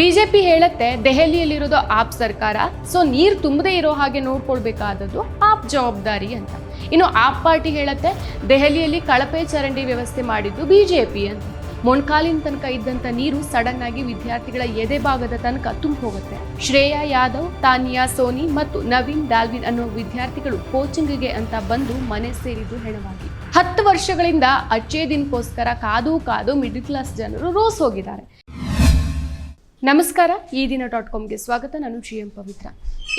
BJP ಹೇಳುತ್ತೆ, ದೆಹಲಿಯಲ್ಲಿರೋದು ಆಪ್ ಸರ್ಕಾರ, so ನೀರು ತುಂಬದೇ ಇರೋ ಹಾಗೆ ನೋಡ್ಕೊಳ್ಬೇಕಾದದ್ದು ಆಪ್ ಜವಾಬ್ದಾರಿ ಅಂತ. ಇನ್ನು ಆಪ್ ಪಾರ್ಟಿ ಹೇಳುತ್ತೆ, ದೆಹಲಿಯಲ್ಲಿ ಕಳಪೆ ಚರಂಡಿ ವ್ಯವಸ್ಥೆ ಮಾಡಿದ್ದು ಬಿಜೆಪಿ ಅಂತ. ಮೊಣಕಾಲಿನ ತನಕ ಇದ್ದಂತ ನೀರು ಸಡನ್ ಆಗಿ ವಿದ್ಯಾರ್ಥಿಗಳ ಎದೆ ಭಾಗದ ತನಕ ತುಂಬ ಹೋಗುತ್ತೆ ಶ್ರೇಯಾ ಯಾದವ್, ತಾನಿಯಾ ಸೋನಿ ಮತ್ತು ನವೀನ್ ಡಾಲ್ವಿನ್ ಅನ್ನೋ ವಿದ್ಯಾರ್ಥಿಗಳು ಕೋಚಿಂಗ್ಗೆ ಅಂತ ಬಂದು ಮನೆ ಸೇರಿದ್ದು ಹೆಣವಾಗಿ ಹತ್ತು ವರ್ಷಗಳಿಂದ ಅಚ್ಚೇ ದಿನಕ್ಕೋಸ್ಕರ ಕಾದು ಕಾದು ಮಿಡಿಲ್ ಕ್ಲಾಸ್ ಜನರು ರೋಸ್ ಹೋಗಿದ್ದಾರೆ. ನಮಸ್ಕಾರ, ಈ ದಿನ ಡಾಟ್ ಕಾಮ್ಗೆ ಸ್ವಾಗತ. ನಾನು ಜಿ ಎಂ ಪವಿತ್ರ.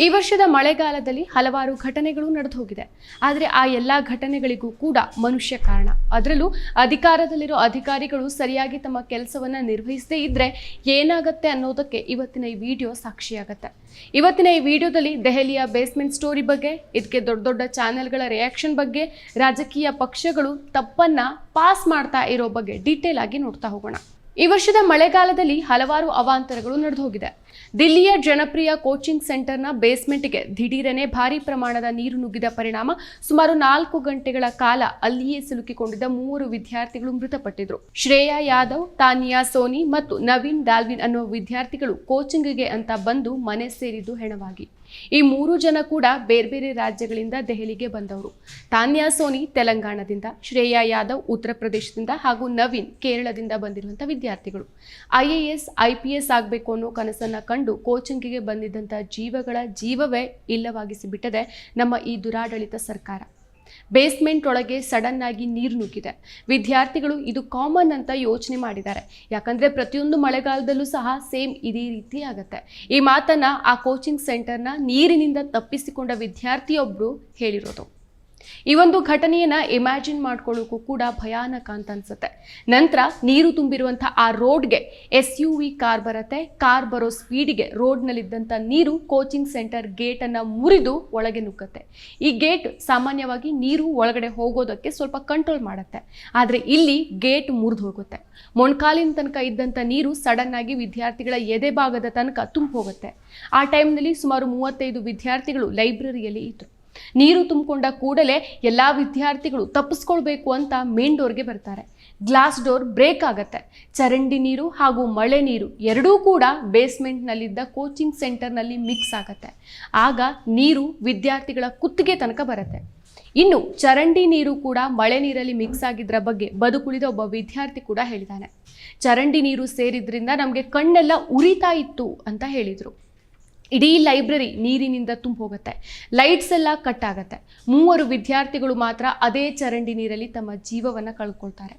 ಈ ವರ್ಷದ ಮಳೆಗಾಲದಲ್ಲಿ ಹಲವಾರು ಘಟನೆಗಳು ನಡೆದು ಹೋಗಿದೆ ಆದರೆ ಆ ಎಲ್ಲ ಘಟನೆಗಳಿಗೂ ಕೂಡ ಮನುಷ್ಯ ಕಾರಣ. ಅದರಲ್ಲೂ ಅಧಿಕಾರದಲ್ಲಿರೋ ಅಧಿಕಾರಿಗಳು ಸರಿಯಾಗಿ ತಮ್ಮ ಕೆಲಸವನ್ನು ನಿರ್ವಹಿಸದೇ ಇದ್ದರೆ ಏನಾಗುತ್ತೆ ಅನ್ನೋದಕ್ಕೆ ಇವತ್ತಿನ ಈ ವಿಡಿಯೋ ಸಾಕ್ಷಿಯಾಗತ್ತೆ. ಇವತ್ತಿನ ಈ ವಿಡಿಯೋದಲ್ಲಿ ದೆಹಲಿಯ ಬೇಸ್ಮೆಂಟ್ ಸ್ಟೋರಿ ಬಗ್ಗೆ ಇದಕ್ಕೆ ದೊಡ್ಡ ದೊಡ್ಡ ಚಾನೆಲ್ಗಳ ರಿಯಾಕ್ಷನ್ ಬಗ್ಗೆ, ರಾಜಕೀಯ ಪಕ್ಷಗಳು ತಪ್ಪನ್ನು ಪಾಸ್ ಮಾಡ್ತಾ ಇರೋ ಬಗ್ಗೆ ಡೀಟೇಲ್ ಆಗಿ ನೋಡ್ತಾ ಹೋಗೋಣ. ಈ ವರ್ಷದ ಮಳೆಗಾಲದಲ್ಲಿ ಹಲವಾರು ಅವಾಂತರಗಳು ನಡೆದು ಹೋಗಿದೆ ದಿಲ್ಲಿಯ ಜನಪ್ರಿಯ ಕೋಚಿಂಗ್ ಸೆಂಟರ್ನ ಬೇಸ್ಮೆಂಟ್ಗೆ ದಿಢೀರನೆ ಭಾರಿ ಪ್ರಮಾಣದ ನೀರು ನುಗ್ಗಿದ ಪರಿಣಾಮ ಸುಮಾರು ನಾಲ್ಕು ಗಂಟೆಗಳ ಕಾಲ ಅಲ್ಲಿಯೇ ಸಿಲುಕಿಕೊಂಡಿದ್ದ ಮೂವರು ವಿದ್ಯಾರ್ಥಿಗಳು ಮೃತಪಟ್ಟಿದ್ರು. ಶ್ರೇಯಾ ಯಾದವ್, ತಾನಿಯಾ ಸೋನಿ ಮತ್ತು ನವೀನ್ ಡಾಲ್ವಿನ್ ಅನ್ನೋ ವಿದ್ಯಾರ್ಥಿಗಳು ಕೋಚಿಂಗ್ಗೆ ಅಂತ ಬಂದು ಮನೆ ಸೇರಿದ್ದು ಹೆಣವಾಗಿ. ಈ ಮೂರು ಜನ ಕೂಡ ಬೇರೆ ಬೇರೆ ರಾಜ್ಯಗಳಿಂದ ದೆಹಲಿಗೆ ಬಂದವರು. ತಾನ್ಯಾ ಸೋನಿ ತೆಲಂಗಾಣದಿಂದ, ಶ್ರೇಯಾ ಯಾದವ್ ಉತ್ತರ ಪ್ರದೇಶದಿಂದ ಹಾಗೂ ನವೀನ್ ಕೇರಳದಿಂದ ಬಂದಿರುವಂಥ ವಿದ್ಯಾರ್ಥಿಗಳು. ಐಎಎಸ್ ಐಪಿಎಸ್ ಆಗಬೇಕು ಅನ್ನೋ ಕನಸನ್ನು ಕಂಡು ಕೋಚಿಂಗಿಗೆ ಬಂದಿದ್ದಂಥ ಜೀವಗಳ ಜೀವವೇ ಇಲ್ಲವಾಗಿಸಿಬಿಟ್ಟದೆ ನಮ್ಮ ಈ ದುರಾಡಳಿತ ಸರ್ಕಾರ. ಬೇಸ್ಮೆಂಟ್ ಒಳಗೆ ಸಡನ್ ಆಗಿ ನೀರು ನುಗ್ಗಿದೆ. ವಿದ್ಯಾರ್ಥಿಗಳು ಇದು ಕಾಮನ್ ಅಂತ ಯೋಚನೆ ಮಾಡಿದ್ದಾರೆ. ಯಾಕಂದ್ರೆ ಪ್ರತಿಯೊಂದು ಮಳೆಗಾಲದಲ್ಲೂ ಸಹ ಸೇಮ್ ಇದೇ ರೀತಿ ಆಗುತ್ತೆ. ಈ ಮಾತನ್ನ ಆ ಕೋಚಿಂಗ್ ಸೆಂಟರ್ನ ನೀರಿನಿಂದ ತಪ್ಪಿಸಿಕೊಂಡ ವಿದ್ಯಾರ್ಥಿಯೊಬ್ಬರು ಹೇಳಿರೋದು. ಈ ಒಂದು ಘಟನೆಯನ್ನ ಇಮ್ಯಾಜಿನ್ ಮಾಡ್ಕೊಳ್ಳೋಕ್ಕೂ ಕೂಡ ಭಯಾನಕ ಅಂತ ಅನ್ಸುತ್ತೆ. ನಂತರ ನೀರು ತುಂಬಿರುವಂತಹ ಆ ರೋಡ್ಗೆ ಎಸ್ ಯು ವಿ ಕಾರ್ ಬರುತ್ತೆ. ಕಾರ್ ಬರೋ ಸ್ಪೀಡಿಗೆ ರೋಡ್ನಲ್ಲಿದ್ದಂಥ ನೀರು ಕೋಚಿಂಗ್ ಸೆಂಟರ್ ಗೇಟನ್ನು ಮುರಿದು ಒಳಗೆ ನುಗ್ಗತ್ತೆ. ಈ ಗೇಟ್ ಸಾಮಾನ್ಯವಾಗಿ ನೀರು ಒಳಗಡೆ ಹೋಗೋದಕ್ಕೆ ಸ್ವಲ್ಪ ಕಂಟ್ರೋಲ್ ಮಾಡುತ್ತೆ. ಆದರೆ ಇಲ್ಲಿ ಗೇಟ್ ಮುರಿದು ಹೋಗುತ್ತೆ. ಮೊಣಕಾಲಿನ ತನಕ ಇದ್ದಂಥ ನೀರು ಸಡನ್ ಆಗಿ ವಿದ್ಯಾರ್ಥಿಗಳ ಎದೆ ಭಾಗದ ತನಕ ತುಂಬ ಹೋಗುತ್ತೆ ಆ ಟೈಮ್ನಲ್ಲಿ ಸುಮಾರು ಮೂವತ್ತೈದು ವಿದ್ಯಾರ್ಥಿಗಳು ಲೈಬ್ರರಿಯಲ್ಲಿ ಇದ್ದರು ನೀರು ತುಂಬಿಕೊಂಡ ಕೂಡಲೇ ಎಲ್ಲ ವಿದ್ಯಾರ್ಥಿಗಳು ತಪ್ಪಿಸ್ಕೊಳ್ಬೇಕು ಅಂತ ಮೇನ್ ಡೋರ್ಗೆ ಬರ್ತಾರೆ. ಗ್ಲಾಸ್ ಡೋರ್ ಬ್ರೇಕ್ ಆಗತ್ತೆ. ಚರಂಡಿ ನೀರು ಹಾಗೂ ಮಳೆ ನೀರು ಎರಡೂ ಕೂಡ ಬೇಸ್ಮೆಂಟ್ನಲ್ಲಿದ್ದ ಕೋಚಿಂಗ್ ಸೆಂಟರ್ನಲ್ಲಿ ಮಿಕ್ಸ್ ಆಗುತ್ತೆ. ಆಗ ನೀರು ವಿದ್ಯಾರ್ಥಿಗಳ ಕುತ್ತಿಗೆ ತನಕ ಬರುತ್ತೆ. ಇನ್ನು ಚರಂಡಿ ನೀರು ಕೂಡ ಮಳೆ ನೀರಲ್ಲಿ ಮಿಕ್ಸ್ ಆಗಿದ್ದರ ಬಗ್ಗೆ ಬದುಕುಳಿದ ಒಬ್ಬ ವಿದ್ಯಾರ್ಥಿ ಕೂಡ ಹೇಳಿದ್ದಾನೆ ಚರಂಡಿ ನೀರು ಸೇರಿದ್ರಿಂದ ನಮಗೆ ಕಣ್ಣೆಲ್ಲ ಉರಿತಾ ಇತ್ತು ಅಂತ ಹೇಳಿದರು. ಇಡೀ ಲೈಬ್ರರಿ ನೀರಿನಿಂದ ತುಂಬ ಹೋಗುತ್ತೆ ಲೈಟ್ಸ್ ಎಲ್ಲ ಕಟ್ ಆಗುತ್ತೆ ಮೂವರು ವಿದ್ಯಾರ್ಥಿಗಳು ಮಾತ್ರ ಅದೇ ಚರಂಡಿ ನೀರಲ್ಲಿ ತಮ್ಮ ಜೀವವನ್ನು ಕಳ್ಕೊಳ್ತಾರೆ.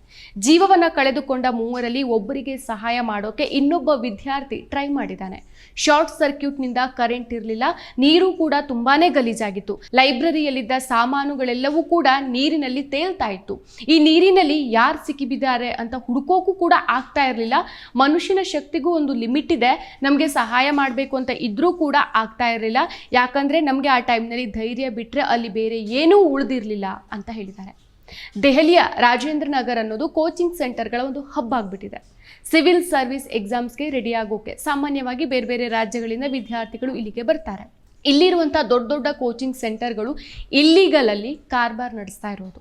ಜೀವವನ್ನು ಕಳೆದುಕೊಂಡ ಮೂವರಲ್ಲಿ ಒಬ್ಬರಿಗೆ ಸಹಾಯ ಮಾಡೋಕೆ ಇನ್ನೊಬ್ಬ ವಿದ್ಯಾರ್ಥಿ ಟ್ರೈ ಮಾಡಿದ್ದಾನೆ ಶಾರ್ಟ್ ಸರ್ಕ್ಯೂಟ್ನಿಂದ ಕರೆಂಟ್ ಇರಲಿಲ್ಲ, ನೀರು ಕೂಡ ತುಂಬಾನೇ ಗಲೀಜಾಗಿತ್ತು. ಲೈಬ್ರರಿಯಲ್ಲಿದ್ದ ಸಾಮಾನುಗಳೆಲ್ಲವೂ ಕೂಡ ನೀರಿನಲ್ಲಿ ತೇಲ್ತಾ ಇತ್ತು. ಈ ನೀರಿನಲ್ಲಿ ಯಾರು ಸಿಕ್ಕಿಬಿದ್ದಾರೆ ಅಂತ ಹುಡುಕೋಕು ಕೂಡ ಆಗ್ತಾ ಇರಲಿಲ್ಲ. ಮನುಷ್ಯನ ಶಕ್ತಿಗೂ ಒಂದು ಲಿಮಿಟ್ ಇದೆ. ನಮಗೆ ಸಹಾಯ ಮಾಡಬೇಕು ಅಂತ ಇದ್ರೂ ಕೂಡ ಆಗ್ತಾ ಇರಲಿಲ್ಲ. ಯಾಕಂದ್ರೆ ನಮಗೆ ಆ ಟೈಮ್ನಲ್ಲಿ ಧೈರ್ಯ ಬಿಟ್ಟರೆ ಅಲ್ಲಿ ಬೇರೆ ಏನೂ ಉಳಿದಿರಲಿಲ್ಲ ಅಂತ ಹೇಳಿದ್ದಾರೆ. ದೆಹಲಿಯ ರಾಜೇಂದ್ರ ನಗರ್ ಅನ್ನೋದು ಕೋಚಿಂಗ್ ಸೆಂಟರ್ಗಳ ಒಂದು ಹಬ್ ಆಗಿಬಿಟ್ಟಿದೆ. ಸಿವಿಲ್ ಸರ್ವಿಸ್ ಎಕ್ಸಾಮ್ಸ್ಗೆ ರೆಡಿ ಆಗೋಕೆ ಸಾಮಾನ್ಯವಾಗಿ ಬೇರೆ ಬೇರೆ ರಾಜ್ಯಗಳಿಂದ ವಿದ್ಯಾರ್ಥಿಗಳು ಇಲ್ಲಿಗೆ ಬರ್ತಾರೆ. ಇಲ್ಲಿರುವಂಥ ದೊಡ್ಡ ದೊಡ್ಡ ಕೋಚಿಂಗ್ ಸೆಂಟರ್ಗಳು ಇಲ್ಲಿಗಲಲ್ಲಿ ಕಾರ್ಬಾರ್ ನಡೆಸ್ತಾ ಇರೋದು.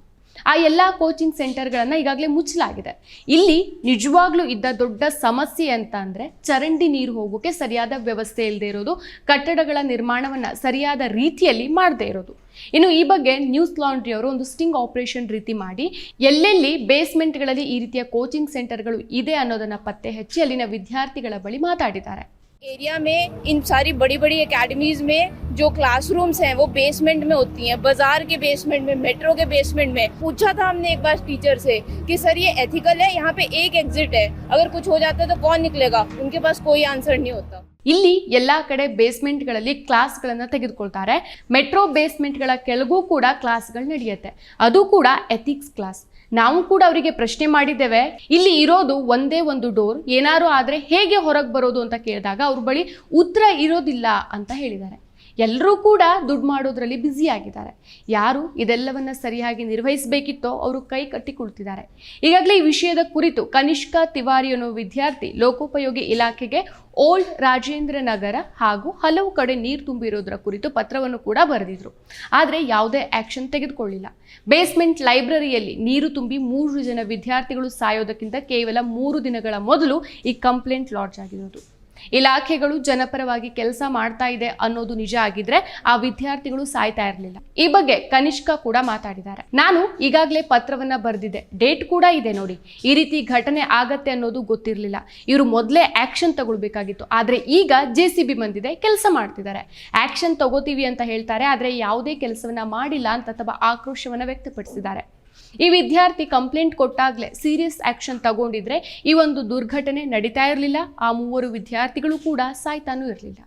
ಆ ಎಲ್ಲ ಕೋಚಿಂಗ್ ಸೆಂಟರ್ಗಳನ್ನು ಈಗಾಗಲೇ ಮುಚ್ಚಲಾಗಿದೆ. ಇಲ್ಲಿ ನಿಜವಾಗ್ಲೂ ಇದ್ದ ದೊಡ್ಡ ಸಮಸ್ಯೆ ಅಂತ ಅಂದರೆ ಚರಂಡಿ ನೀರು ಹೋಗೋಕೆ ಸರಿಯಾದ ವ್ಯವಸ್ಥೆ ಇಲ್ಲದೆ ಇರೋದು, ಕಟ್ಟಡಗಳ ನಿರ್ಮಾಣವನ್ನು ಸರಿಯಾದ ರೀತಿಯಲ್ಲಿ ಮಾಡದೇ ಇರೋದು. ಇನ್ನು ಈ ಬಗ್ಗೆ ನ್ಯೂಸ್ ಲಾಂಡ್ರಿ ಅವರು ಒಂದು ಸ್ಟಿಂಗ್ ಆಪರೇಷನ್ ರೀತಿ ಮಾಡಿ, ಎಲ್ಲೆಲ್ಲಿ ಬೇಸ್ಮೆಂಟ್ಗಳಲ್ಲಿ ಈ ರೀತಿಯ ಕೋಚಿಂಗ್ ಸೆಂಟರ್ಗಳು ಇದೆ ಅನ್ನೋದನ್ನು ಪತ್ತೆ ಹಚ್ಚಿ ಅಲ್ಲಿನ ವಿದ್ಯಾರ್ಥಿಗಳ ಬಳಿ ಮಾತಾಡಿದ್ದಾರೆ. एरिया में इन सारी बड़ी बड़ी एकेडमीज में जो क्लासरूम्स हैं वो बेसमेंट में होती हैं बाजार के बेसमेंट में मेट्रो के बेसमेंट में पूछा था हमने एक बार टीचर से कि सर ये एथिकल है यहाँ पे एक एग्जिट है अगर कुछ हो जाता है तो कौन निकलेगा उनके पास कोई आंसर नहीं होता ಇಲ್ಲಿ ಎಲ್ಲಾ ಕಡೆ ಬೇಸ್ಮೆಂಟ್ಗಳಲ್ಲಿ ಕ್ಲಾಸ್ಗಳನ್ನು ತೆಗೆದುಕೊಳ್ತಾರೆ ಮೆಟ್ರೋ ಬೇಸ್ಮೆಂಟ್ಗಳ ಕೆಳಗೂ ಕೂಡ ಕ್ಲಾಸ್ಗಳು ನಡೆಯುತ್ತೆ ಅದು ಕೂಡ ಎಥಿಕ್ಸ್ ಕ್ಲಾಸ್ ನಾವು ಕೂಡ ಅವರಿಗೆ ಪ್ರಶ್ನೆ ಮಾಡಿದ್ದೇವೆ. ಇಲ್ಲಿ ಇರೋದು ಒಂದೇ ಒಂದು ಡೋರ್ ಏನಾರು ಆದರೆ ಹೇಗೆ ಹೊರಗೆ ಬರೋದು ಅಂತ ಕೇಳಿದಾಗ ಅವ್ರ ಬಳಿ ಉತ್ತರ ಇರೋದಿಲ್ಲ ಅಂತ ಹೇಳಿದ್ದಾರೆ. ಎಲ್ಲರೂ ಕೂಡ ದುಡ್ಡು ಮಾಡೋದ್ರಲ್ಲಿ ಬ್ಯುಸಿ ಆಗಿದ್ದಾರೆ. ಯಾರು ಇದೆಲ್ಲವನ್ನ ಸರಿಯಾಗಿ ನಿರ್ವಹಿಸಬೇಕಿತ್ತೋ ಅವರು ಕೈ ಕಟ್ಟಿ ಕುಳಿತಿದ್ದಾರೆ. ಈಗಾಗಲೇ ಈ ವಿಷಯದ ಕುರಿತು ಕನಿಷ್ಕಾ ತಿವಾರಿ ಅನ್ನೋ ವಿದ್ಯಾರ್ಥಿ ಲೋಕೋಪಯೋಗಿ ಇಲಾಖೆಗೆ ಓಲ್ಡ್ ರಾಜೇಂದ್ರ ನಗರ ಹಾಗೂ ಹಲವು ಕಡೆ ನೀರು ತುಂಬಿರೋದ್ರ ಕುರಿತು ಪತ್ರವನ್ನು ಕೂಡ ಬರೆದಿದ್ರು. ಆದರೆ ಯಾವುದೇ ಆ್ಯಕ್ಷನ್ ತೆಗೆದುಕೊಳ್ಳಿಲ್ಲ. ಬೇಸ್ಮೆಂಟ್ ಲೈಬ್ರರಿಯಲ್ಲಿ ನೀರು ತುಂಬಿ ಮೂರು ಜನ ವಿದ್ಯಾರ್ಥಿಗಳು ಸಾಯೋದಕ್ಕಿಂತ ಕೇವಲ ಮೂರು ದಿನಗಳ ಮೊದಲು ಈ ಕಂಪ್ಲೇಂಟ್ ಲಾಡ್ಜ್ ಆಗಿರೋದು. ಇಲಾಖೆಗಳು ಜನಪರವಾಗಿ ಕೆಲಸ ಮಾಡ್ತಾ ಇದೆ ಅನ್ನೋದು ನಿಜ ಆಗಿದ್ರೆ ಆ ವಿದ್ಯಾರ್ಥಿಗಳು ಸಾಯ್ತಾ ಇರಲಿಲ್ಲ. ಈ ಬಗ್ಗೆ ಕನಿಷ್ಕ ಕೂಡ ಮಾತಾಡಿದ್ದಾರೆ. ನಾನು ಈಗಾಗಲೇ ಪತ್ರವನ್ನ ಬರೆದಿದೆ ಡೇಟ್ ಕೂಡ ಇದೆ ನೋಡಿ. ಈ ರೀತಿ ಘಟನೆ ಆಗತ್ತೆ ಅನ್ನೋದು ಗೊತ್ತಿರಲಿಲ್ಲ. ಇವರು ಮೊದಲೇ ಆಕ್ಷನ್ ತಗೊಳ್ಬೇಕಾಗಿತ್ತು. ಆದ್ರೆ ಈಗ ಜೆ ಬಂದಿದೆ, ಕೆಲಸ ಮಾಡ್ತಿದ್ದಾರೆ. ಆಕ್ಷನ್ ತಗೋತೀವಿ ಅಂತ ಹೇಳ್ತಾರೆ, ಆದ್ರೆ ಯಾವುದೇ ಕೆಲಸವನ್ನ ಮಾಡಿಲ್ಲ ಅಂತ ತಮ್ಮ ಆಕ್ರೋಶವನ್ನ ವ್ಯಕ್ತಪಡಿಸಿದ್ದಾರೆ. ಈ ವಿದ್ಯಾರ್ಥಿ ಕಂಪ್ಲೇಂಟ್ ಕೊಟ್ಟಾಗಲೇ ಸೀರಿಯಸ್ ಆಕ್ಷನ್ ತಗೊಂಡಿದ್ರೆ ಈ ಒಂದು ದುರ್ಘಟನೆ ನಡೀತಾ ಇರಲಿಲ್ಲ. ಆ ಮೂವರು ವಿದ್ಯಾರ್ಥಿಗಳು ಕೂಡ ಸಾಯ್ತಾನೂ ಇರಲಿಲ್ಲ.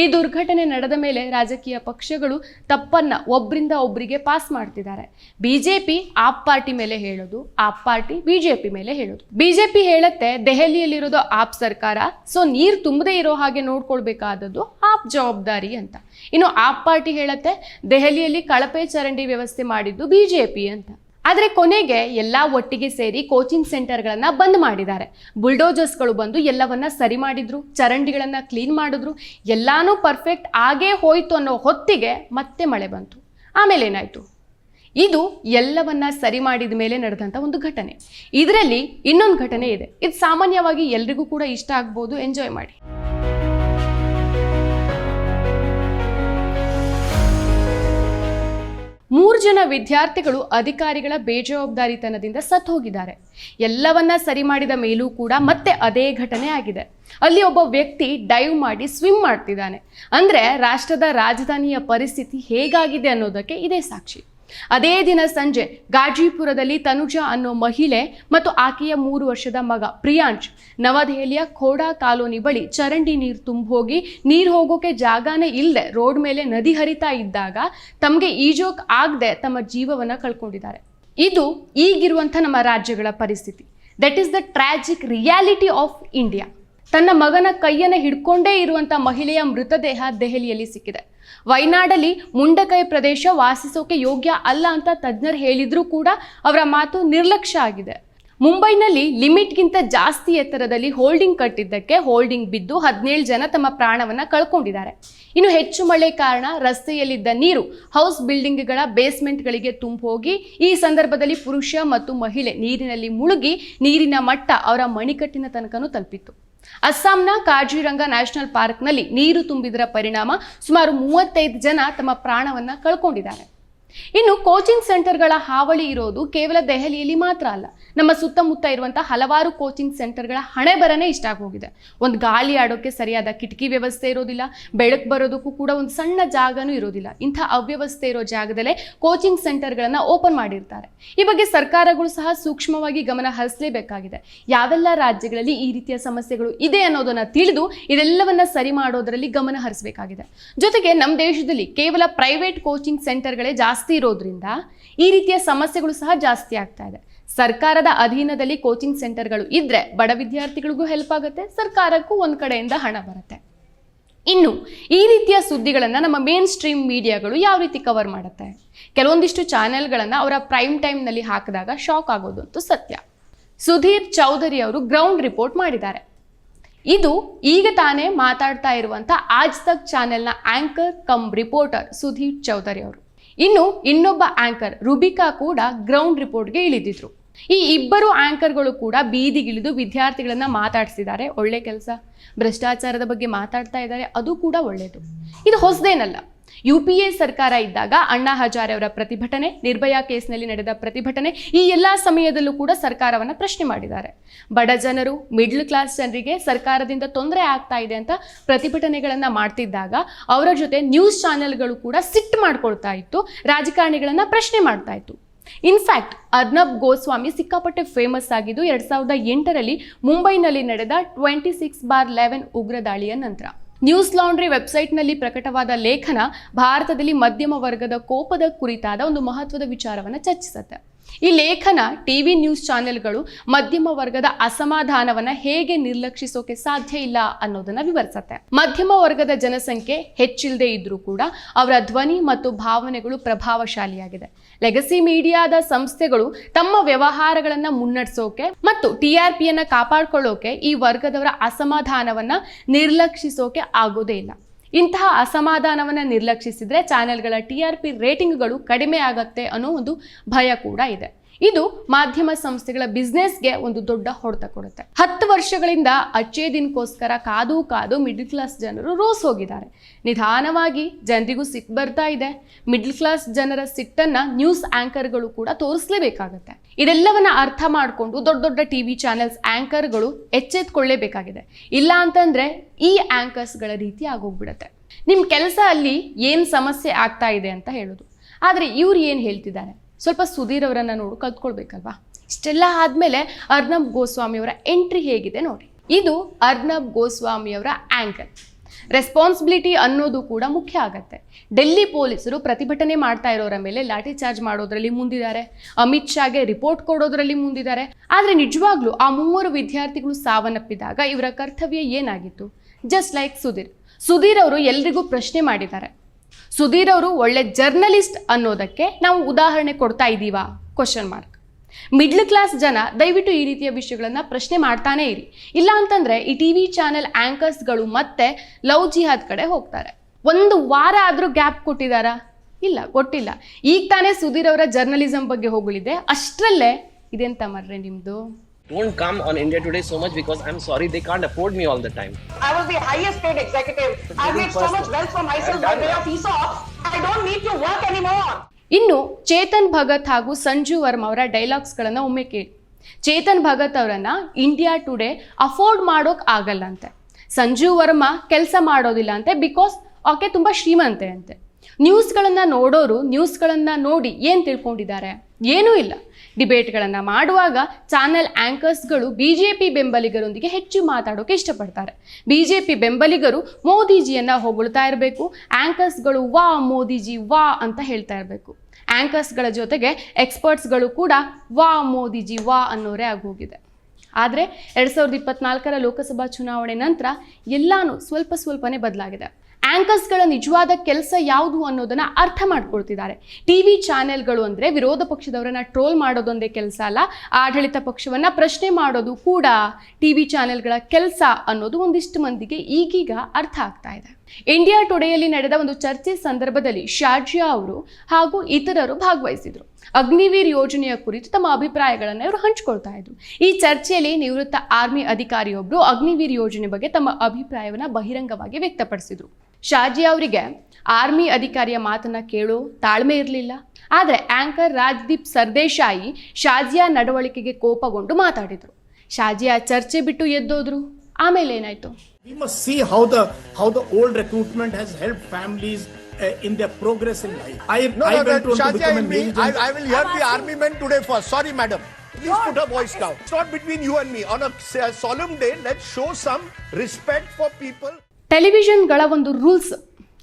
ಈ ದುರ್ಘಟನೆ ನಡೆದ ಮೇಲೆ ರಾಜಕೀಯ ಪಕ್ಷಗಳು ತಪ್ಪನ್ನ ಒಬ್ಬರಿಂದ ಒಬ್ಬರಿಗೆ ಪಾಸ್ ಮಾಡ್ತಿದ್ದಾರೆ. ಬಿಜೆಪಿ ಆಪ್ ಪಾರ್ಟಿ ಮೇಲೆ ಹೇಳೋದು, ಆಪ್ ಪಾರ್ಟಿ ಬಿಜೆಪಿ ಮೇಲೆ ಹೇಳೋದು. ಬಿಜೆಪಿ ಹೇಳುತ್ತೆ, ದೆಹಲಿಯಲ್ಲಿರೋದು ಆಪ್ ಸರ್ಕಾರ ಸೊ ನೀರು ತುಂಬದೇ ಇರೋ ಹಾಗೆ ನೋಡ್ಕೊಳ್ಬೇಕಾದದ್ದು ಆಪ್ ಜವಾಬ್ದಾರಿ ಅಂತ. ಇನ್ನು ಆಪ್ ಪಾರ್ಟಿ ಹೇಳುತ್ತೆ, ದೆಹಲಿಯಲ್ಲಿ ಕಳಪೆ ಚರಂಡಿ ವ್ಯವಸ್ಥೆ ಮಾಡಿದ್ದು ಬಿಜೆಪಿ ಅಂತ. ಆದರೆ ಕೊನೆಗೆ ಎಲ್ಲ ಒಟ್ಟಿಗೆ ಸೇರಿ ಕೋಚಿಂಗ್ ಸೆಂಟರ್ಗಳನ್ನು ಬಂದ್ ಮಾಡಿದ್ದಾರೆ. ಬುಲ್ಡೋಜರ್ಸ್ಗಳು ಬಂದು ಎಲ್ಲವನ್ನ ಸರಿ ಮಾಡಿದ್ರು, ಚರಂಡಿಗಳನ್ನು ಕ್ಲೀನ್ ಮಾಡಿದ್ರು, ಎಲ್ಲಾನು ಪರ್ಫೆಕ್ಟ್ ಆಗೇ ಹೋಯ್ತು ಅನ್ನೋ ಹೊತ್ತಿಗೆ ಮತ್ತೆ ಮಳೆ ಬಂತು. ಆಮೇಲೆ ಏನಾಯ್ತು? ಇದು ಎಲ್ಲವನ್ನ ಸರಿ ಮಾಡಿದ ಮೇಲೆ ನಡೆದಂಥ ಒಂದು ಘಟನೆ. ಇದರಲ್ಲಿ ಇನ್ನೊಂದು ಘಟನೆ ಇದೆ. ಇದು ಸಾಮಾನ್ಯವಾಗಿ ಎಲ್ರಿಗೂ ಕೂಡ ಇಷ್ಟ ಆಗ್ಬೋದು ಎಂಜಾಯ್ ಮಾಡಿ. ಮೂರು ಜನ ವಿದ್ಯಾರ್ಥಿಗಳು ಅಧಿಕಾರಿಗಳ ಬೇಜವಾಬ್ದಾರಿತನದಿಂದ ಸತ್ತು ಹೋಗಿದ್ದಾರೆ ಎಲ್ಲವನ್ನ ಸರಿ ಮಾಡಿದ ಮೇಲೂ ಕೂಡ ಮತ್ತೆ ಅದೇ ಘಟನೆ ಆಗಿದೆ. ಅಲ್ಲಿ ಒಬ್ಬ ವ್ಯಕ್ತಿ ಡೈವ್ ಮಾಡಿ ಸ್ವಿಮ್ ಮಾಡ್ತಿದ್ದಾನೆ. ಅಂದ್ರೆ ರಾಷ್ಟ್ರದ ರಾಜಧಾನಿಯ ಪರಿಸ್ಥಿತಿ ಹೇಗಾಗಿದೆ ಅನ್ನೋದಕ್ಕೆ ಇದೇ ಸಾಕ್ಷಿ. ಅದೇ ದಿನ ಸಂಜೆ ಗಾಜಿಪುರದಲ್ಲಿ ತನುಜಾ ಅನ್ನೋ ಮಹಿಳೆ ಮತ್ತು ಆಕೆಯ ಮೂರು ವರ್ಷದ ಮಗ ಪ್ರಿಯಾಂಶ್ ನವದೆಹಲಿಯ ಖೋಡಾ ಕಾಲೋನಿ ಬಳಿ ಚರಂಡಿ ನೀರು ತುಂಬ ಹೋಗಿ ನೀರು ಹೋಗೋಕೆ ಜಾಗನೇ ಇಲ್ಲದೆ ರೋಡ್ ಮೇಲೆ ನದಿ ಹರಿತಾ ಇದ್ದಾಗ ತಮಗೆ ಈಜೋಕ್ ಆಗದೆ ತಮ್ಮ ಜೀವವನ್ನ ಕಳ್ಕೊಂಡಿದ್ದಾರೆ. ಇದು ಈಗಿರುವಂಥ ನಮ್ಮ ರಾಜ್ಯಗಳ ಪರಿಸ್ಥಿತಿ. That is the tragic reality of India ತನ್ನ ಮಗನ ಕೈಯನ್ನು ಹಿಡ್ಕೊಂಡೇ ಇರುವಂಥ ಮಹಿಳೆಯ ಮೃತದೇಹ ದೆಹಲಿಯಲ್ಲಿ ಸಿಕ್ಕಿದೆ. ವೈನಾಡಲ್ಲಿ ಮುಂಡಕೈ ಪ್ರದೇಶ ವಾಸಿಸೋಕೆ ಯೋಗ್ಯ ಅಲ್ಲ ಅಂತ ತಜ್ಞರು ಹೇಳಿದ್ರೂ ಕೂಡ ಅವರ ಮಾತು ನಿರ್ಲಕ್ಷ್ಯ ಆಗಿದೆ. ಮುಂಬೈನಲ್ಲಿ ಲಿಮಿಟ್ಗಿಂತ ಜಾಸ್ತಿ ಎತ್ತರದಲ್ಲಿ ಹೋಲ್ಡಿಂಗ್ ಕಟ್ಟಿದ್ದಕ್ಕೆ ಹೋಲ್ಡಿಂಗ್ ಬಿದ್ದು ಹದಿನೇಳು ಜನ ತಮ್ಮ ಪ್ರಾಣವನ್ನು ಕಳ್ಕೊಂಡಿದ್ದಾರೆ. ಇನ್ನು ಹೆಚ್ಚು ಮಳೆ ಕಾರಣ ರಸ್ತೆಯಲ್ಲಿದ್ದ ನೀರು ಹೌಸ್ ಬಿಲ್ಡಿಂಗ್ಗಳ ಬೇಸ್ಮೆಂಟ್ಗಳಿಗೆ ತುಂಬ ಹೋಗಿ ಈ ಸಂದರ್ಭದಲ್ಲಿ ಪುರುಷ ಮತ್ತು ಮಹಿಳೆ ನೀರಿನಲ್ಲಿ ಮುಳುಗಿ ನೀರಿನ ಮಟ್ಟ ಅವರ ಮಣಿಕಟ್ಟಿನ ತನಕನೂ ತಲುಪಿತ್ತು. ಅಸ್ಸಾಂನ ಕಾಜಿರಂಗ ನ್ಯಾಷನಲ್ ಪಾರ್ಕ್ನಲ್ಲಿ ನೀರು ತುಂಬಿದರ ಪರಿಣಾಮ ಸುಮಾರು ಮೂವತ್ತೈದು ಜನ ತಮ್ಮ ಪ್ರಾಣವನ್ನ ಕಳ್ಕೊಂಡಿದ್ದಾರೆ. ಇನ್ನು ಕೋಚಿಂಗ್ ಸೆಂಟರ್ಗಳ ಹಾವಳಿ ಇರೋದು ಕೇವಲ ದೆಹಲಿಯಲ್ಲಿ ಮಾತ್ರ ಅಲ್ಲ. ನಮ್ಮ ಸುತ್ತಮುತ್ತ ಇರುವಂತಹ ಹಲವಾರು ಕೋಚಿಂಗ್ ಸೆಂಟರ್ಗಳ ಹಣೆ ಬರನೇ ಇಷ್ಟ ಆಗೋಗಿದೆ. ಒಂದು ಗಾಳಿ ಆಡೋಕೆ ಸರಿಯಾದ ಕಿಟಕಿ ವ್ಯವಸ್ಥೆ ಇರೋದಿಲ್ಲ, ಬೆಳಕು ಬರೋದಕ್ಕೂ ಕೂಡ ಒಂದು ಸಣ್ಣ ಜಾಗನೂ ಇರೋದಿಲ್ಲ. ಇಂಥ ಅವ್ಯವಸ್ಥೆ ಇರೋ ಜಾಗದಲ್ಲೇ ಕೋಚಿಂಗ್ ಸೆಂಟರ್ಗಳನ್ನು ಓಪನ್ ಮಾಡಿರ್ತಾರೆ. ಈ ಬಗ್ಗೆ ಸರ್ಕಾರಗಳು ಸಹ ಸೂಕ್ಷ್ಮವಾಗಿ ಗಮನ ಹರಿಸಲೇಬೇಕಾಗಿದೆ. ಯಾವೆಲ್ಲ ರಾಜ್ಯಗಳಲ್ಲಿ ಈ ರೀತಿಯ ಸಮಸ್ಯೆಗಳು ಇದೆ ಅನ್ನೋದನ್ನ ತಿಳಿದು ಇದೆಲ್ಲವನ್ನ ಸರಿ ಮಾಡೋದರಲ್ಲಿ ಗಮನ ಹರಿಸಬೇಕಾಗಿದೆ. ಜೊತೆಗೆ ನಮ್ಮ ದೇಶದಲ್ಲಿ ಕೇವಲ ಪ್ರೈವೇಟ್ ಕೋಚಿಂಗ್ ಸೆಂಟರ್ಗಳೇ ಜಾಸ್ತಿ ಇರೋದ್ರಿಂದ ಈ ರೀತಿಯ ಸಮಸ್ಯೆಗಳು ಸಹ ಜಾಸ್ತಿ ಆಗ್ತಾ ಇದೆ. ಸರ್ಕಾರದ ಅಧೀನದಲ್ಲಿ ಕೋಚಿಂಗ್ ಸೆಂಟರ್ಗಳು ಇದ್ರೆ ಬಡ ವಿದ್ಯಾರ್ಥಿಗಳಿಗೂ ಹೆಲ್ಪ್ ಆಗುತ್ತೆ, ಸರ್ಕಾರಕ್ಕೂ ಒಂದು ಕಡೆಯಿಂದ ಹಣ ಬರುತ್ತೆ. ಇನ್ನು ಈ ರೀತಿಯ ಸುದ್ದಿಗಳನ್ನು ನಮ್ಮ ಮೇನ್ ಸ್ಟ್ರೀಮ್ ಮೀಡಿಯಾಗಳು ಯಾವ ರೀತಿ ಕವರ್ ಮಾಡುತ್ತೆ? ಕೆಲವೊಂದಿಷ್ಟು ಚಾನೆಲ್ಗಳನ್ನು ಅವರ ಪ್ರೈಮ್ ಟೈಮ್ನಲ್ಲಿ ಹಾಕಿದಾಗ ಶಾಕ್ ಆಗೋದು ಅಂತೂ ಸತ್ಯ. ಸುಧೀರ್ ಚೌಧರಿ ಅವರು ಗ್ರೌಂಡ್ ರಿಪೋರ್ಟ್ ಮಾಡಿದ್ದಾರೆ. ಇದು ಈಗ ತಾನೇ ಮಾತಾಡ್ತಾ ಇರುವಂಥ ಆಜ್ ತಕ್ ಚಾನೆಲ್ನ anchor cum reporter Sudhir Chaudhary ಅವರು. ಇನ್ನು ಇನ್ನೊಬ್ಬ ಆಂಕರ್ ರುಬಿಕಾ ಕೂಡ ಗ್ರೌಂಡ್ ರಿಪೋರ್ಟ್ಗೆ ಇಳಿದಿದ್ರು. ಈ ಇಬ್ಬರು ಆಂಕರ್ಗಳು ಕೂಡ ಬೀದಿಗಿಳಿದು ವಿದ್ಯಾರ್ಥಿಗಳನ್ನ ಮಾತಾಡಿಸಿದ್ದಾರೆ. ಒಳ್ಳೆ ಕೆಲಸ, ಭ್ರಷ್ಟಾಚಾರದ ಬಗ್ಗೆ ಮಾತಾಡ್ತಾ ಇದ್ದಾರೆ. ಅದು ಕೂಡ ಒಳ್ಳೆಯದು ಇದು ಹೊಸದೇನಲ್ಲ. ಯು ಪಿ ಎ ಸರ್ಕಾರ ಇದ್ದಾಗ ಅಣ್ಣಾ ಹಜಾರೆ ಅವರ ಪ್ರತಿಭಟನೆ, ನಿರ್ಭಯಾ ಕೇಸ್ನಲ್ಲಿ ನಡೆದ ಪ್ರತಿಭಟನೆ ಈ ಎಲ್ಲ ಸಮಯದಲ್ಲೂ ಕೂಡ ಸರ್ಕಾರವನ್ನು ಪ್ರಶ್ನೆ ಮಾಡಿದ್ದಾರೆ. ಬಡ ಜನರು, ಮಿಡ್ಲ್ ಕ್ಲಾಸ್ ಜನರಿಗೆ ಸರ್ಕಾರದಿಂದ ತೊಂದರೆ ಆಗ್ತಾ ಇದೆ ಅಂತ ಪ್ರತಿಭಟನೆಗಳನ್ನು ಮಾಡ್ತಿದ್ದಾಗ ಅವರ ಜೊತೆ ನ್ಯೂಸ್ ಚಾನೆಲ್ಗಳು ಕೂಡ ಸಿಟ್ಟು ಮಾಡ್ಕೊಳ್ತಾ ಇತ್ತು, ರಾಜಕಾರಣಿಗಳನ್ನು ಪ್ರಶ್ನೆ ಮಾಡ್ತಾ ಇತ್ತು. ಇನ್ಫ್ಯಾಕ್ಟ್ ಅರ್ನಬ್ ಗೋಸ್ವಾಮಿ ಸಿಕ್ಕಾಪಟ್ಟೆ ಫೇಮಸ್ ಆಗಿದ್ದು ಎರಡು ಸಾವಿರದ ಎಂಟರಲ್ಲಿ ಮುಂಬೈನಲ್ಲಿ ನಡೆದ ಟ್ವೆಂಟಿ ಸಿಕ್ಸ್ ಬಾರ್ ಲೆವೆನ್ ಉಗ್ರ ದಾಳಿಯ ನಂತರ. ನ್ಯೂಸ್ ಲಾಂಡ್ರಿ ವೆಬ್ಸೈಟ್ನಲ್ಲಿ ಪ್ರಕಟವಾದ ಲೇಖನ ಭಾರತದಲ್ಲಿ ಮಧ್ಯಮ ವರ್ಗದ ಕೋಪದ ಕುರಿತಾದ ಒಂದು ಮಹತ್ವದ ವಿಚಾರವನ್ನು ಚರ್ಚಿಸುತ್ತೆ. ಈ ಲೇಖನ ಟಿವಿ ನ್ಯೂಸ್ ಚಾನೆಲ್ಗಳು ಮಧ್ಯಮ ವರ್ಗದ ಅಸಮಾಧಾನವನ್ನ ಹೇಗೆ ನಿರ್ಲಕ್ಷಿಸೋಕೆ ಸಾಧ್ಯ ಇಲ್ಲ ಅನ್ನೋದನ್ನ ವಿವರಿಸುತ್ತೆ. ಮಧ್ಯಮ ವರ್ಗದ ಜನಸಂಖ್ಯೆ ಹೆಚ್ಚಿಲ್ಲದೆ ಇದ್ರೂ ಕೂಡ ಅವರ ಧ್ವನಿ ಮತ್ತು ಭಾವನೆಗಳು ಪ್ರಭಾವಶಾಲಿಯಾಗಿದೆ. ಲೆಗಸಿ ಮೀಡಿಯಾದ ಸಂಸ್ಥೆಗಳು ತಮ್ಮ ವ್ಯವಹಾರಗಳನ್ನ ಮುನ್ನಡೆಸೋಕೆ ಮತ್ತು ಟಿ ಆರ್ ಪಿಯನ್ನ ಕಾಪಾಡ್ಕೊಳ್ಳೋಕೆ ಈ ವರ್ಗದವರ ಅಸಮಾಧಾನವನ್ನ ನಿರ್ಲಕ್ಷಿಸೋಕೆ ಆಗೋದೇ ಇಲ್ಲ. ಇಂತಹ ಅಸಮಾಧಾನವನ್ನು ನಿರ್ಲಕ್ಷಿಸಿದರೆ ಚಾನೆಲ್ಗಳ ಟಿ ಆರ್ ಪಿ ರೇಟಿಂಗ್ಗಳು ಕಡಿಮೆ ಆಗತ್ತೆ ಅನ್ನೋ ಒಂದು ಭಯ ಕೂಡ ಇದೆ. ಇದು ಮಾಧ್ಯಮ ಸಂಸ್ಥೆಗಳ ಬಿಸ್ನೆಸ್ಗೆ ಒಂದು ದೊಡ್ಡ ಹೊಡೆತ ಕೊಡುತ್ತೆ. ಹತ್ತು ವರ್ಷಗಳಿಂದ ಅಚ್ಚೇ ದಿನಕ್ಕೋಸ್ಕರ ಕಾದು ಕಾದು ಮಿಡ್ಲ್ ಕ್ಲಾಸ್ ಜನರು ರೋಸ್ ಹೋಗಿದ್ದಾರೆ. ನಿಧಾನವಾಗಿ ಜನರಿಗೂ ಸಿಟ್ಟು ಬರ್ತಾ ಇದೆ. ಮಿಡ್ಲ್ ಕ್ಲಾಸ್ ಜನರ ಸಿಟ್ಟನ್ನ ನ್ಯೂಸ್ ಆಂಕರ್ಗಳು ಕೂಡ ತೋರಿಸಲೇಬೇಕಾಗತ್ತೆ. ಇದೆಲ್ಲವನ್ನ ಅರ್ಥ ಮಾಡಿಕೊಂಡು ದೊಡ್ಡ ದೊಡ್ಡ ಟಿವಿ ಚಾನೆಲ್ಸ್ ಆಂಕರ್ಗಳು ಎಚ್ಚೆತ್ಕೊಳ್ಳೇಬೇಕಾಗಿದೆ. ಇಲ್ಲ ಅಂತಂದರೆ ಈ ಆಂಕರ್ಸ್ಗಳ ರೀತಿ ಆಗೋಗ್ಬಿಡತ್ತೆ. ನಿಮ್ಮ ಕೆಲಸ ಅಲ್ಲಿ ಏನು ಸಮಸ್ಯೆ ಆಗ್ತಾ ಇದೆ ಅಂತ ಹೇಳೋದು. ಆದರೆ ಇವ್ರು ಏನು ಹೇಳ್ತಿದ್ದಾರೆ? ಸ್ವಲ್ಪ ಸುಧೀರ್ ಅವರನ್ನ ನೋಡು, ಕಲ್ತ್ಕೊಳ್ಬೇಕಲ್ವಾ? ಇಷ್ಟೆಲ್ಲ ಆದಮೇಲೆ ಅರ್ನಬ್ ಗೋಸ್ವಾಮಿ ಅವರ ಎಂಟ್ರಿ ಹೇಗಿದೆ ನೋಡಿ. ಇದು ಅರ್ನಬ್ ಗೋಸ್ವಾಮಿ ಅವರ ಆಂಕರ್ ರೆಸ್ಪಾನ್ಸಿಬಿಲಿಟಿ ಅನ್ನೋದು ಕೂಡ ಮುಖ್ಯ ಆಗತ್ತೆ. ಡೆಲ್ಲಿ ಪೊಲೀಸರು ಪ್ರತಿಭಟನೆ ಮಾಡ್ತಾ ಇರೋರ ಮೇಲೆ ಲಾಠಿ ಚಾರ್ಜ್ ಮಾಡೋದ್ರಲ್ಲಿ ಮುಂದಿದ್ದಾರೆ. ಅಮಿತ್ ಶಾಗೆ ರಿಪೋರ್ಟ್ ಕೊಡೋದ್ರಲ್ಲಿ ಮುಂದಿದ್ದಾರೆ. ಆದರೆ ನಿಜವಾಗ್ಲೂ ಆ ಮೂವರು ವಿದ್ಯಾರ್ಥಿಗಳು ಸಾವನ್ನಪ್ಪಿದಾಗ ಇವರ ಕರ್ತವ್ಯ ಏನಾಗಿತ್ತು? Just like Sudhir. ಸುಧೀರ್ ಅವರು ಎಲ್ರಿಗೂ ಪ್ರಶ್ನೆ ಮಾಡಿದ್ದಾರೆ. ಸುಧೀರ್ ಅವರು ಒಳ್ಳೆ ಜರ್ನಲಿಸ್ಟ್ ಅನ್ನೋದಕ್ಕೆ ನಾವು ಉದಾಹರಣೆ ಕೊಡ್ತಾ ಇದ್ದೀವಾ ಕ್ವಶನ್ ಮಾರ್ಕ್ ಮಿಡ್ಲ್ ಕ್ಲಾಸ್ ಜನ ದಯವಿಟ್ಟು ಈ ರೀತಿಯ ವಿಷಯಗಳನ್ನು ಪ್ರಶ್ನೆ ಮಾಡ್ತಾನೆ ಇರಿ. ಇಲ್ಲ ಅಂತಂದ್ರೆ ಈ ಟಿ ವಿ ಚಾನೆಲ್ ಆ್ಯಂಕರ್ಸ್ಗಳು ಮತ್ತೆ ಲವ್ ಜಿಹಾದ್ ಕಡೆ ಹೋಗ್ತಾರೆ. ಒಂದು ವಾರ ಆದರೂ ಗ್ಯಾಪ್ ಕೊಟ್ಟಿದ್ದಾರಾ ಇಲ್ಲ, ಕೊಟ್ಟಿಲ್ಲ. ಈಗ ತಾನೇ ಸುಧೀರ್ ಅವರ ಜರ್ನಲಿಸಮ್ ಬಗ್ಗೆ ಹೋಗಲಿದೆ. ಅಷ್ಟರಲ್ಲೇ ಇದೆಂತ ಮರ್ರೆ ನಿಮ್ದು? Don't come on India Today so much because I'm sorry they can't afford me all the time. I was the highest paid executive. I made so much wealth for myself by way of ESOP. I don't need to work anymore. ಇನ್ನು ಚೇತನ್ ಭಗತ್ ಹಾಗೂ ಸಂಜು ವರ್ಮ ಅವರ ಡೈಲಾಗ್ಸ್ಗಳನ್ನು ಒಮ್ಮೆ ಕೇಳಿ ಚೇತನ್ ಭಗತ್ ಅವರನ್ನ India today afford ಮಾಡೋಕ್ ಆಗಲ್ಲ ಅಂತೆ ಸಂಜು ವರ್ಮ ಕೆಲಸ ಮಾಡೋದಿಲ್ಲ ಅಂತೆ ಬಿಕಾಸ್ ಆಕೆ ತುಂಬ ಶ್ರೀಮಂತೆ ಅಂತೆ ನ್ಯೂಸ್ಗಳನ್ನು ನೋಡೋರು ನ್ಯೂಸ್ಗಳನ್ನು ನೋಡಿ ಏನು ತಿಳ್ಕೊಂಡಿದ್ದಾರೆ ಏನೂ ಇಲ್ಲ ಡಿಬೇಟ್ಗಳನ್ನು ಮಾಡುವಾಗ ಚಾನೆಲ್ ಆ್ಯಂಕರ್ಸ್ಗಳು ಬಿ ಜೆ ಪಿ ಬೆಂಬಲಿಗರೊಂದಿಗೆ ಹೆಚ್ಚು ಮಾತಾಡೋಕೆ ಇಷ್ಟಪಡ್ತಾರೆ. ಬಿ ಜೆ ಪಿ ಬೆಂಬಲಿಗರು ಮೋದಿಜಿಯನ್ನು ಹೊಗಳ್ತಾ ಇರಬೇಕು ಆ್ಯಂಕರ್ಸ್ಗಳು ವಾ ಮೋದಿಜಿ ವಾ ಅಂತ ಹೇಳ್ತಾ ಇರಬೇಕು. ಆ್ಯಂಕರ್ಸ್ಗಳ ಜೊತೆಗೆ ಎಕ್ಸ್ಪರ್ಟ್ಸ್ಗಳು ಕೂಡ ವಾ ಮೋದಿಜಿ ವಾ ಅನ್ನೋರೇ ಆಗೋಗಿದೆ. ಆದರೆ ಎರಡು ಸಾವಿರದ ಇಪ್ಪತ್ನಾಲ್ಕರ ಲೋಕಸಭಾ ಚುನಾವಣೆ ನಂತರ ಎಲ್ಲಾನು ಸ್ವಲ್ಪ ಸ್ವಲ್ಪನೇ ಬದಲಾಗಿದೆ. ಆಂಕರ್ಸ್ಗಳ ನಿಜವಾದ ಕೆಲಸ ಯಾವುದು ಅನ್ನೋದನ್ನ ಅರ್ಥ ಮಾಡ್ಕೊಳ್ತಿದ್ದಾರೆ. ಟಿ ವಿ ಚಾನೆಲ್ಗಳು ಅಂದರೆ ವಿರೋಧ ಪಕ್ಷದವರನ್ನ ಟ್ರೋಲ್ ಮಾಡೋದೊಂದೇ ಕೆಲಸ ಅಲ್ಲ. ಆಡಳಿತ ಪಕ್ಷವನ್ನು ಪ್ರಶ್ನೆ ಮಾಡೋದು ಕೂಡ ಟಿ ವಿ ಚಾನೆಲ್ಗಳ ಕೆಲಸ ಅನ್ನೋದು ಒಂದಿಷ್ಟು ಮಂದಿಗೆ ಈಗೀಗ ಅರ್ಥ ಆಗ್ತಾ ಇದೆ. ಇಂಡಿಯಾ ಟುಡೆಯಲ್ಲಿ ನಡೆದ ಒಂದು ಚರ್ಚೆ ಸಂದರ್ಭದಲ್ಲಿ ಶಾರ್ಜಿಯಾ ಅವರು ಹಾಗೂ ಇತರರು ಭಾಗವಹಿಸಿದರು. ಅಗ್ನಿವೀರ್ ಯೋಜನೆಯ ಕುರಿತು ತಮ್ಮ ಅಭಿಪ್ರಾಯಗಳನ್ನು ಇವರು ಹಂಚಿಕೊಳ್ತಾ ಇದ್ರು. ಈ ಚರ್ಚೆಯಲ್ಲಿ ನಿವೃತ್ತ ಆರ್ಮಿ ಅಧಿಕಾರಿಯೊಬ್ಬರು ಅಗ್ನಿವೀರ್ ಯೋಜನೆ ಬಗ್ಗೆ ತಮ್ಮ ಅಭಿಪ್ರಾಯವನ್ನು ಬಹಿರಂಗವಾಗಿ ವ್ಯಕ್ತಪಡಿಸಿದರು. ಶಾಜಿ ಅವರಿಗೆ, ಆರ್ಮಿ ಅಧಿಕಾರಿಯ ಮಾತನ್ನ ಕೇಳೋ ತಾಳ್ಮೆ ಇರಲಿಲ್ಲ. ಆದರೆ ಆಂಕರ್ ರಾಜ್ದೀಪ್ ಸರ್ದೇಶಾಯಿ ಶಾಜಿಯಾ ನಡವಳಿಕೆಗೆ ಕೋಪಗೊಂಡು ಮಾತಾಡಿದರು. ಶಾಜಿಯಾ ಚರ್ಚೆ ಬಿಟ್ಟು ಎದ್ದೋದ್ರು. ಆಮೇಲೆ ಏನಾಯ್ತು? We must see how the how the old recruitment has helped families uh, in their progress in life. I, No, I no, went no, on to Shazia become a and me, major. I, I will hear the army men today first. Sorry, madam. Please put her voice down. It's not between you and me. On a s- solemn day, let's show some respect for people. ಟೆಲಿವಿಷನ್ಗಳ ಒಂದು rules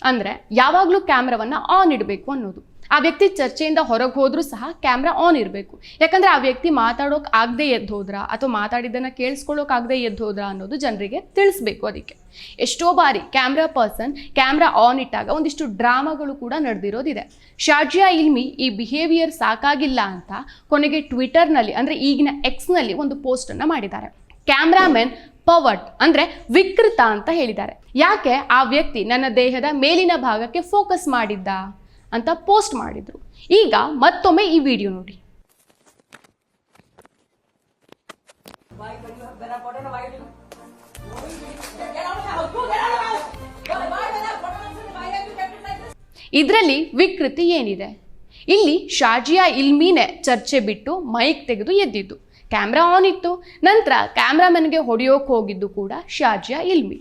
ಅಂದರೆ ಯಾವಾಗಲೂ ಕ್ಯಾಮ್ರಾವನ್ನು on ಇಡಬೇಕು ಅನ್ನೋದು. ಆ ವ್ಯಕ್ತಿ ಚರ್ಚೆಯಿಂದ ಹೊರಗೆ ಹೋದರೂ ಸಹ ಕ್ಯಾಮ್ರಾ ಆನ್ ಇರಬೇಕು. ಯಾಕಂದರೆ ಆ ವ್ಯಕ್ತಿ ಮಾತಾಡೋಕೆ ಆಗದೆ ಎದ್ದು ಹೋದ್ರಾ? ಅಥವಾ ಮಾತಾಡಿದ್ದನ್ನು ಕೇಳಿಸ್ಕೊಳ್ಳೋಕಾಗದೆ ಎದ್ದು ಹೋದ್ರಾ ಅನ್ನೋದು ಜನರಿಗೆ ತಿಳಿಸ್ಬೇಕು ಅದಕ್ಕೆ. ಎಷ್ಟೋ ಬಾರಿ ಕ್ಯಾಮ್ರಾ ಪರ್ಸನ್ ಕ್ಯಾಮ್ರಾ ಆನ್ ಇಟ್ಟಾಗ ಒಂದಿಷ್ಟು ಡ್ರಾಮಾಗಳು ಕೂಡ ನಡೆದಿರೋದಿದೆ. ಶಾಜಿಯಾ ಇಲ್ಮಿ ಈ ಬಿಹೇವಿಯರ್ ಸಾಕಾಗಿಲ್ಲ ಅಂತ ಕೊನೆಗೆ ಟ್ವಿಟರ್ನಲ್ಲಿ ಅಂದರೆ ಈಗಿನ ಎಕ್ಸ್ನಲ್ಲಿ ಒಂದು ಪೋಸ್ಟನ್ನು ಮಾಡಿದ್ದಾರೆ. ಕ್ಯಾಮ್ರಾಮನ್ ಪವರ್ಟ್ ಅಂದ್ರೆ ವಿಕೃತ ಅಂತ ಹೇಳಿದ್ದಾರೆ. ಯಾಕೆ ಆ ವ್ಯಕ್ತಿ ನನ್ನ ದೇಹದ ಮೇಲಿನ ಭಾಗಕ್ಕೆ ಫೋಕಸ್ ಮಾಡಿದ್ದ ಅಂತ ಪೋಸ್ಟ್ ಮಾಡಿದ್ರು. ಈಗ ಮತ್ತೊಮ್ಮೆ ಈ ವಿಡಿಯೋ ನೋಡಿ. ಇದರಲ್ಲಿ ವಿಕೃತಿ ಏನಿದೆ? ಇಲ್ಲಿ ಶಾಜಿಯಾ ಇಲ್ಮೀನೆ ಚರ್ಚೆ ಬಿಟ್ಟು ಮೈಕ್ ತೆಗೆದು ಎದ್ದಿದ್ದು. ಕ್ಯಾಮ್ರಾ ಆನ್ ಇತ್ತು. ನಂತರ ಕ್ಯಾಮ್ರಾಮನ್ಗೆ ಹೊಡೆಯೋಕೆ ಹೋಗಿದ್ದು ಕೂಡ ಶಾಜಿಯಾ ಇಲ್ಮಿ.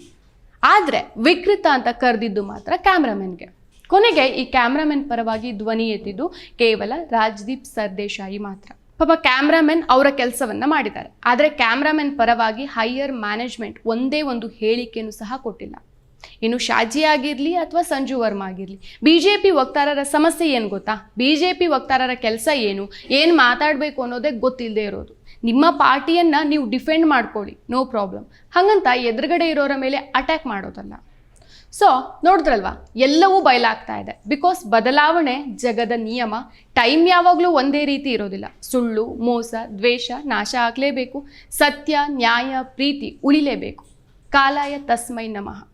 ಆದರೆ ವಿಕೃತ ಅಂತ ಕರೆದಿದ್ದು ಮಾತ್ರ ಕ್ಯಾಮ್ರಾಮನ್ಗೆ ಕೊನೆಗೆ ಈ ಕ್ಯಾಮ್ರಾಮನ್ ಪರವಾಗಿ ಧ್ವನಿ ಎತ್ತಿದ್ದು ಕೇವಲ ರಾಜ್ದೀಪ್ ಸರ್ದೇಶಾಯಿ ಮಾತ್ರ. ಪಾಪ ಕ್ಯಾಮ್ರಾಮನ್ ಅವರ ಕೆಲಸವನ್ನ ಮಾಡಿದ್ದಾರೆ. ಆದರೆ ಕ್ಯಾಮ್ರಾಮನ್ ಪರವಾಗಿ ಹೈಯರ್ ಮ್ಯಾನೇಜ್ಮೆಂಟ್ ಒಂದೇ ಒಂದು ಹೇಳಿಕೆಯನ್ನು ಸಹ ಕೊಟ್ಟಿಲ್ಲ. ಇನ್ನು ಶಾಜಿ ಆಗಿರಲಿ ಅಥವಾ ಸಂಜು ವರ್ಮಾ ಆಗಿರಲಿ ಬಿ ಜೆ ಪಿ ವಕ್ತಾರರ ಸಮಸ್ಯೆ ಏನು ಗೊತ್ತಾ? ಬಿ ಜೆ ಪಿ ವಕ್ತಾರರ ಕೆಲಸ ಏನು? ಏನು ಮಾತಾಡಬೇಕು ಅನ್ನೋದೇ ಗೊತ್ತಿಲ್ಲದೆ ಇರೋದು. ನಿಮ್ಮ ಪಾರ್ಟಿಯನ್ನು ನೀವು ಡಿಫೆಂಡ್ ಮಾಡ್ಕೊಳ್ಳಿ. ನೋ ಪ್ರಾಬ್ಲಮ್ ಹಾಗಂತ ಎದುರುಗಡೆ ಇರೋರ ಮೇಲೆ ಅಟ್ಯಾಕ್ ಮಾಡೋದಲ್ಲ. ಸೊ ನೋಡಿದ್ರಲ್ವಾ? ಎಲ್ಲವೂ ಬಯಲಾಗ್ತಾ ಇದೆ. ಬಿಕಾಸ್ ಬದಲಾವಣೆ ಜಗದ ನಿಯಮ. ಟೈಮ್ ಯಾವಾಗಲೂ ಒಂದೇ ರೀತಿ ಇರೋದಿಲ್ಲ. ಸುಳ್ಳು, ಮೋಸ, ದ್ವೇಷ, ನಾಶ ಆಗಲೇಬೇಕು. ಸತ್ಯ, ನ್ಯಾಯ, ಪ್ರೀತಿ ಉಳಿಲೇಬೇಕು. ಕಾಲಾಯ ತಸ್ಮೈ ನಮಃ.